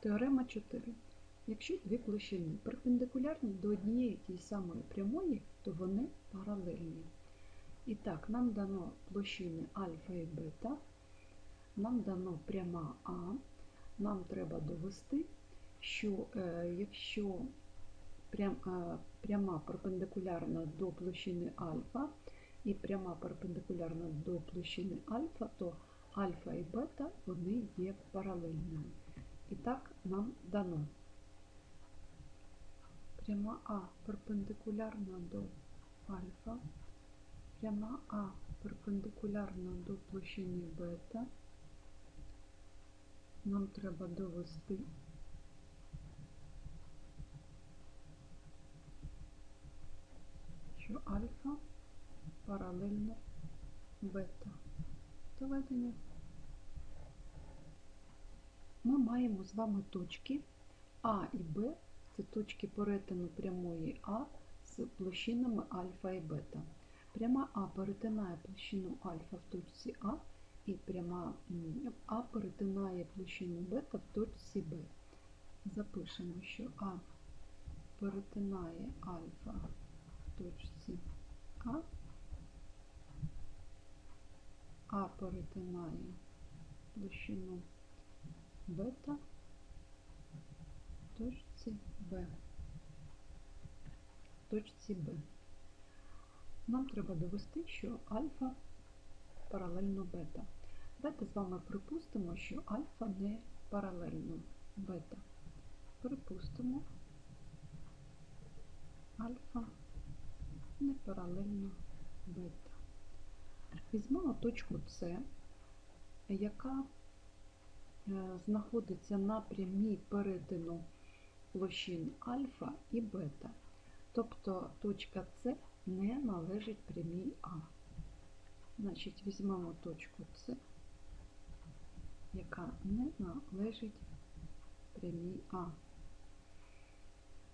Теорема 4. Якщо дві площини перпендикулярні до однієї тієї самої прямої, то вони паралельні. І так, нам дано площини альфа і бета, нам дано пряма А, нам треба довести, що е, якщо прям, е, пряма перпендикулярна до площини альфа і пряма перпендикулярна до площини альфа, то альфа і бета вони є паралельними. І так нам дано. Пряма А перпендикулярна до альфа, пряма А перпендикулярна до площини бета. Нам треба довести, що альфа паралельно бета. Доведення. Ми маємо з вами точки А і Б, це точки перетину прямої А з площинами альфа і бета. Пряма А перетинає площину альфа в точці А, і пряма А перетинає площину бета в точці Б. Запишемо, що А перетинає альфа в точці А, А перетинає площину бета точці Б. Точці Б. Нам треба довести, що альфа паралельно бета. Давайте з вами припустимо, що альфа не паралельно бета. Припустимо, альфа не паралельно бета. Візьмемо точку С, яка знаходиться на прямій перетину площин альфа і бета. Тобто точка С не належить прямій А. Значить, візьмемо точку С, яка не належить прямій А.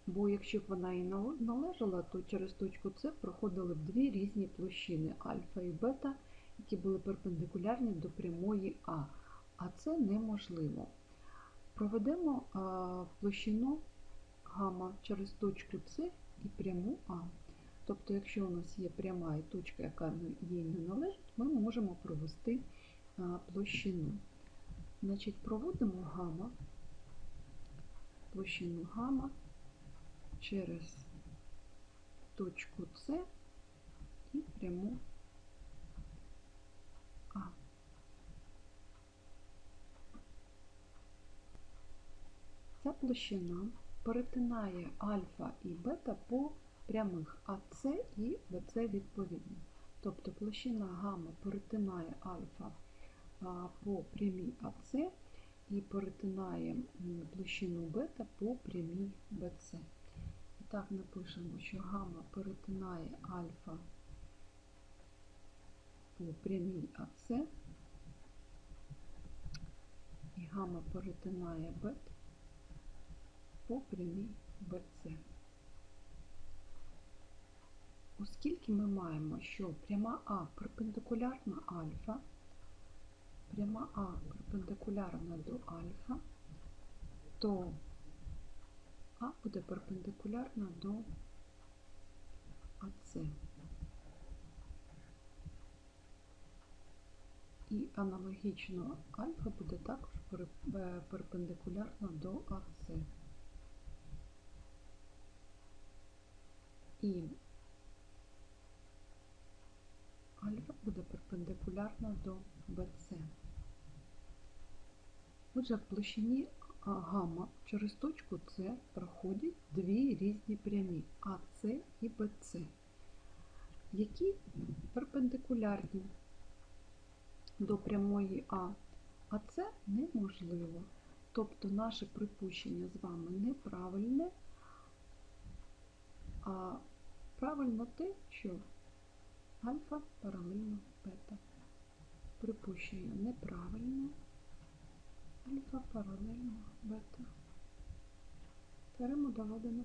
Бо якщо б вона і належала, то через точку С проходили б дві різні площини альфа і бета, які були перпендикулярні до прямої А. А це неможливо. Проведемо а, площину гамма через точку С і пряму А. Тобто, якщо у нас є пряма і точка, яка їй не належить, ми можемо провести а, площину. Значить, проводимо гамма, площину гамма через точку С і пряму А. Ця площина перетинає альфа і бета по прямих АС і БЦ відповідно. Тобто площина гамма перетинає альфа по прямій АС і перетинає площину бета по прямій. І так напишемо, що гамма перетинає альфа по прямій АС і гамма перетинає бета по прямій БЦ. Оскільки ми маємо, що пряма А перпендикулярна альфа, пряма А перпендикулярна до альфа, то А буде перпендикулярна до АС. І аналогічно альфа буде також е, перпендикулярна до АС. І альфа буде перпендикулярна до БЦ. Отже, в площині гамма через точку С проходять дві різні прямі АС і БЦ, які перпендикулярні до прямої А, а це неможливо. Тобто наше припущення з вами неправильне, а правильно те, що альфа паралельно бета. Припущення неправильне. Альфа паралельно бета. Теорему доведено.